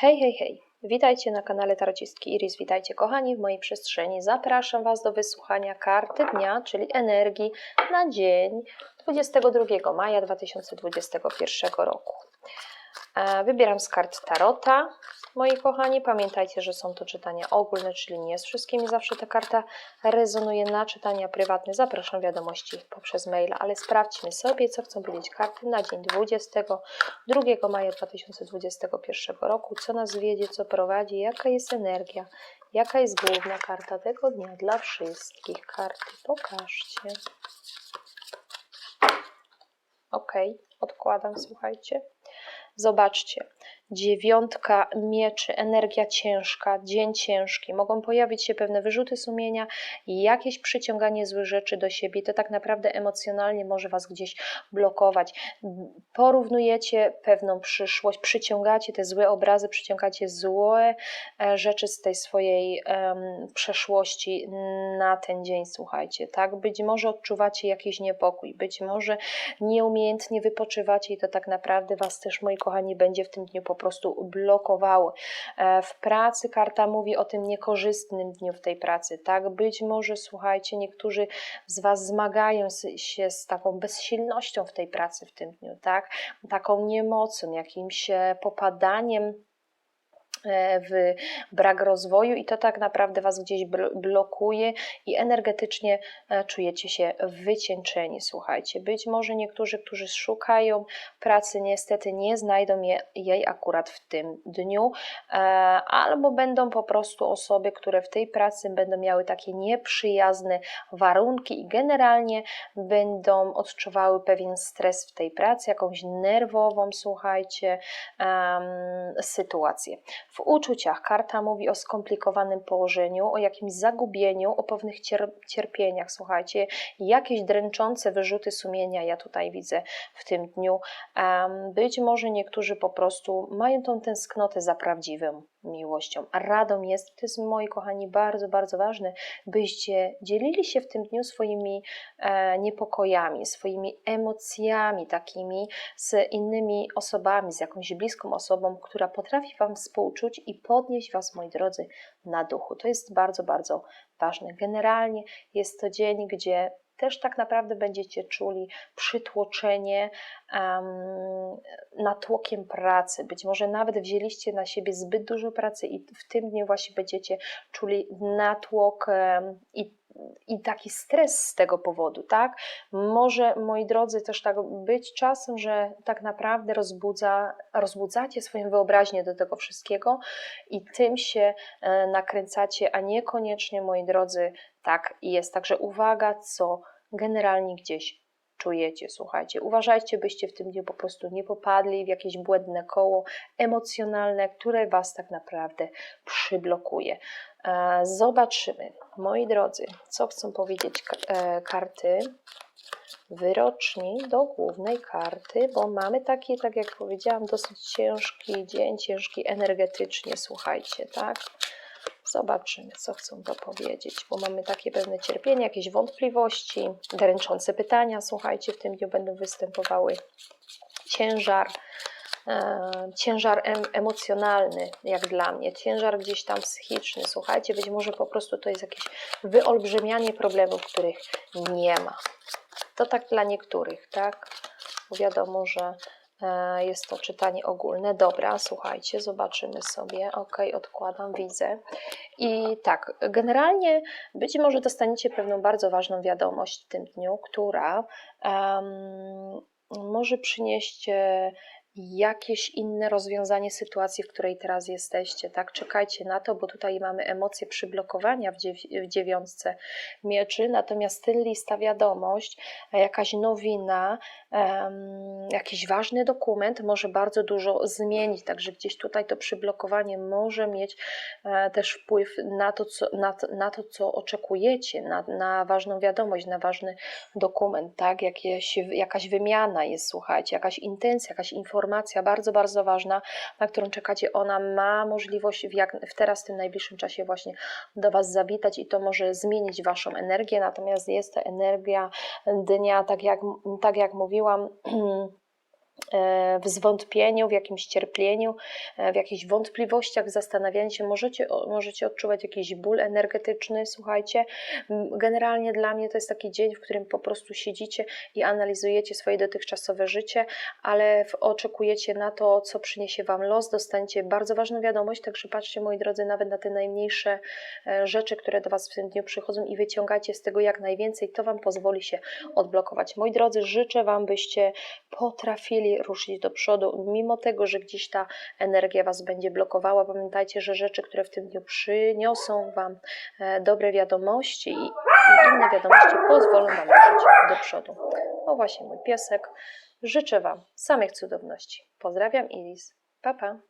Hej, hej, hej! Witajcie na kanale Tarocistki Iris, witajcie kochani w mojej przestrzeni. Zapraszam Was do wysłuchania karty dnia, czyli energii na dzień 22 maja 2021 roku. E, Wybieram z kart Tarota, moi kochani. Pamiętajcie, że są to czytania ogólne, czyli nie z wszystkimi zawsze ta karta rezonuje na czytania prywatne. Zapraszam wiadomości poprzez maila, ale sprawdźmy sobie, co chcą powiedzieć karty na dzień 22 maja 2021 roku, co nas wiedzie, co prowadzi, jaka jest energia, jaka jest główna karta tego dnia dla wszystkich. Karty pokażcie. Ok, odkładam, słuchajcie. Zobaczcie, dziewiątka mieczy, energia ciężka, dzień ciężki. Mogą pojawić się pewne wyrzuty sumienia jakieś przyciąganie złych rzeczy do siebie. To tak naprawdę emocjonalnie może Was gdzieś blokować. Porównujecie pewną przyszłość, przyciągacie te złe obrazy, przyciągacie złe e, rzeczy z tej swojej um, przeszłości na ten dzień, słuchajcie, tak? Być może odczuwacie jakiś niepokój, być może nieumiejętnie wypoczywacie i to tak naprawdę Was też, moi kochani, będzie w tym dniu po prostu blokowało. E, w pracy karta mówi o tym niekorzystnym dniu w tej pracy, tak? Być może, słuchajcie, niektórzy z Was zmagają się z taką bezsilnością w tej pracy w tym dniu, tak? Taką niemocą, jakimś e, popadaniem w brak rozwoju i to tak naprawdę Was gdzieś blokuje i energetycznie e, czujecie się wycieńczeni. Słuchajcie, być może niektórzy, którzy szukają pracy, niestety nie znajdą jej akurat w tym dniu, e, albo będą po prostu osoby, które w tej pracy będą miały takie nieprzyjazne warunki i generalnie będą odczuwały pewien stres w tej pracy, jakąś nerwową, słuchajcie, sytuację. W uczuciach karta mówi o skomplikowanym położeniu, o jakimś zagubieniu, o pewnych cierpieniach. Słuchajcie, jakieś dręczące wyrzuty sumienia ja tutaj widzę w tym dniu. Być może niektórzy po prostu mają tą tęsknotę za prawdziwym miłością. A radą jest, to jest moi kochani bardzo, bardzo ważne, byście dzielili się w tym dniu swoimi e, niepokojami, swoimi emocjami takimi z innymi osobami, z jakąś bliską osobą, która potrafi Wam współczuć i podnieść Was, moi drodzy, na duchu. To jest bardzo, bardzo ważne. Generalnie jest to dzień, gdzie też tak naprawdę będziecie czuli przytłoczenie um, natłokiem pracy. Być może nawet wzięliście na siebie zbyt dużo pracy i w tym dniu właśnie będziecie czuli natłok um, i i taki stres z tego powodu, tak? Może, moi drodzy, też tak być czasem, że tak naprawdę rozbudza, rozbudzacie swoją wyobraźnię do tego wszystkiego i tym się e, nakręcacie, a niekoniecznie, moi drodzy, tak jest. Także uwaga, co generalnie gdzieś czujecie. Słuchajcie, uważajcie, byście w tym dniu po prostu nie popadli w jakieś błędne koło emocjonalne, które Was tak naprawdę przyblokuje. E, zobaczymy, moi drodzy, co chcą powiedzieć e, karty wyroczni do głównej karty, bo mamy taki, tak jak powiedziałam, dosyć ciężki dzień, ciężki energetycznie, słuchajcie, tak? Zobaczymy, co chcą to powiedzieć, bo mamy takie pewne cierpienie, jakieś wątpliwości, dręczące pytania, słuchajcie, w tym dniu będą występowały ciężar, ciężar em, emocjonalny, jak dla mnie, ciężar gdzieś tam psychiczny, słuchajcie, być może po prostu to jest jakieś wyolbrzymianie problemów, których nie ma. To tak dla niektórych, tak? Wiadomo, że E, jest to czytanie ogólne. Dobra, słuchajcie, zobaczymy sobie. Ok, odkładam, widzę. I tak, generalnie być może dostaniecie pewną bardzo ważną wiadomość w tym dniu, która um, może przynieść e, jakieś inne rozwiązanie sytuacji, w której teraz jesteście, tak? Czekajcie na to, bo tutaj mamy emocje przyblokowania w, w dziewiątce mieczy, natomiast ten lista wiadomość, jakaś nowina, um, jakiś ważny dokument może bardzo dużo zmienić, także gdzieś tutaj to przyblokowanie może mieć e, też wpływ na to, co, na, na to, co oczekujecie, na, na ważną wiadomość, na ważny dokument, tak? Jakieś, jakaś wymiana jest, słuchajcie, jakaś intencja, jakaś informacja bardzo, bardzo ważna, na którą czekacie, ona ma możliwość w, jak, w teraz, w tym najbliższym czasie właśnie do Was zawitać i to może zmienić Waszą energię, natomiast jest to energia dnia, tak jak, tak jak mówiłam, w zwątpieniu, w jakimś cierpieniu, e, w jakichś wątpliwościach, zastanawianiu się, możecie, możecie odczuwać jakiś ból energetyczny, słuchajcie. Generalnie dla mnie to jest taki dzień, w którym po prostu siedzicie i analizujecie swoje dotychczasowe życie, ale oczekujecie na to, co przyniesie Wam los, dostaniecie bardzo ważną wiadomość, także patrzcie, moi drodzy, nawet na te najmniejsze e, rzeczy, które do Was w tym dniu przychodzą i wyciągajcie z tego jak najwięcej, to Wam pozwoli się odblokować. Moi drodzy, życzę Wam, byście potrafili ruszyć do przodu, mimo tego, że gdzieś ta energia Was będzie blokowała. Pamiętajcie, że rzeczy, które w tym dniu przyniosą Wam e, dobre wiadomości i, i inne wiadomości pozwolą Wam ruszyć do przodu. O właśnie, mój piesek. Życzę Wam samych cudowności. Pozdrawiam, Iris. Pa, pa.